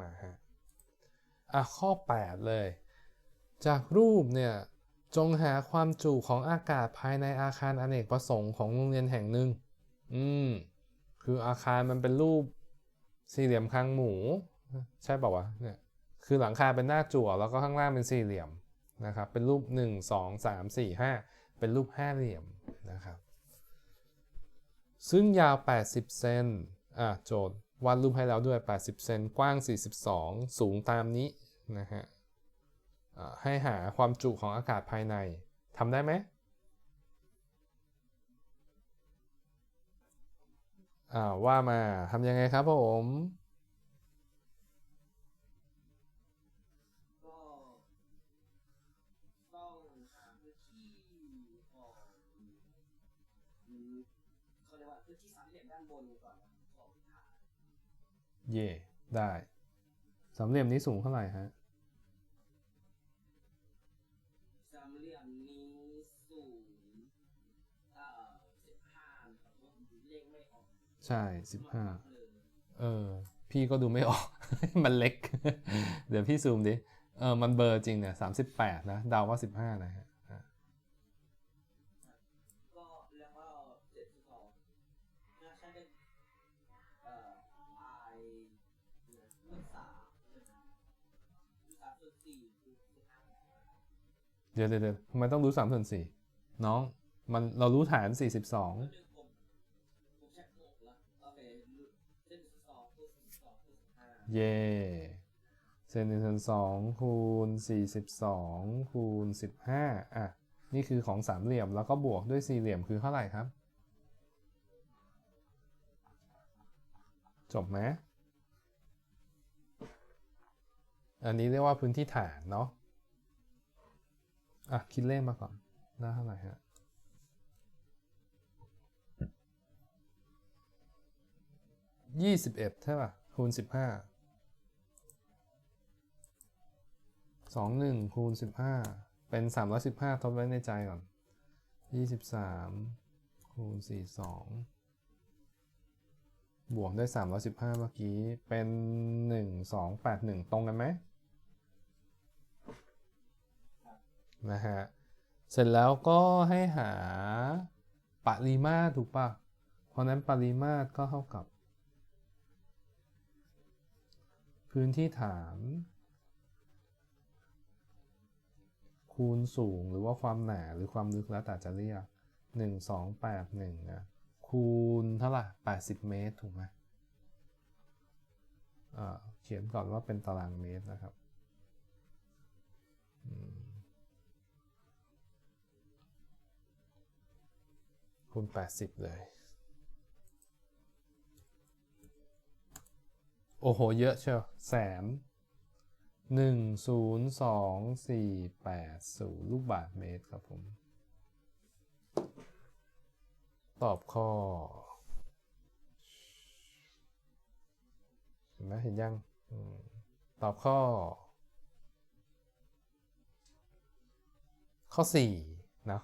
มาฮะอะข้อ 8 เลย จากรูปเนี่ยจงหาความจุของอากาศภายในอาคารอเนกประสงค์ของโรงเรียนแห่งหนึ่ง อืม คืออาคารมันเป็นรูปสี่เหลี่ยมคางหมู ใช่ป่าวะ เนี่ย คือหลังคาเป็นหน้าจั่วแล้วก็ข้างล่างเป็นสี่เหลี่ยมนะครับ เป็นรูป 1 2 3 4 5 เป็นรูปห้าเหลี่ยมนะครับ ซึ่งยาว 80 เซน อะ โจทย์ วาดรูปให้แล้วด้วย 80 เซนกว้าง 42 สูงตามนี้นะฮะให้หาความจุของอากาศภายในทำได้ไหมอ่าว่ามาทำยังไงครับผมก็ต้องหาพื้นที่ของอืมเขาเรียกว่าพื้นที่สามเหลี่ยมด้านบนก่อน เย่ ได้สามเหลี่ยมนี้สูงเท่าไหร่ฮะสามเหลี่ยมนี้สูงเอ่อสิบห้าครับผมเลขไม่ออกใช่สิบห้าเลยเออ พี่ก็ดูไม่ออก มันเล็ก เดี๋ยวพี่ซูมดิ เออ มันเบลอร์จริงเนี่ยสามสิบแปดนะ เดาว่าสิบห้านะฮะอะ ก็แล้วก็เจ็ดสิบสองน่าใช่เป็นเอ่อไอลูกสามลูกสาม ส่วนสี่คือสิบห้าเดี๋ยวเดี๋ยวเดี๋ยวทำไมต้องรู้สามส่วนสี่น้องมันเรารู้ฐานสี่สิบสองก็คือผมผมช็คหมดแล้วโอเคเส้นสองคูณสองคูณห้าเย่เซนหนึ่งส่วนสองคูณสี่สิบสองคูณสิบห้าอะนี่คือของสามเหลี่ยมแล้วก็บวกด้วยสี่เหลี่ยมคือเท่าไหร่ครับ จบไหม อันนี้เรียกว่าพื้นที่ฐานเนาะอะคิดเลขมาก่อนได้เท่าไหร่ฮะยี่สิบเอ็ดใช่ป่ะคูณสิบห้าสองหนึ่งคูณสิบห้าเป็นสามร้อยสิบห้าทดไว้ในใจก่อนยี่สิบสามคูณสี่สองบวกด้วยสามร้อยสิบห้าเมื่อกี้ เป็นหนึ่งสองแปดหนึ่งตรงกันไหม นะฮะ เสร็จแล้วก็ให้หาปริมาตรถูกปะเพราะนั้นปริมาตรก็เท่ากับ พื้นที่ฐาน คูณสูงหรือว่าความหนาหรือความลึกแล้วแต่จะเรียก 1 2 8 1นะคูณเท่าไหร่80 เมตรถูกไหมอ่าเขียนก่อนว่าเป็นตารางเมตรนะครับ คูณ 80 เลย โอ้โห เยอะเชียวแสนหนึ่งศูนย์สองสี่แปดศูนย์ลูกบาทเมตรครับผม ตอบข้อเห็นไหมเห็นยังอตอบข้อ ข้อ4เนะ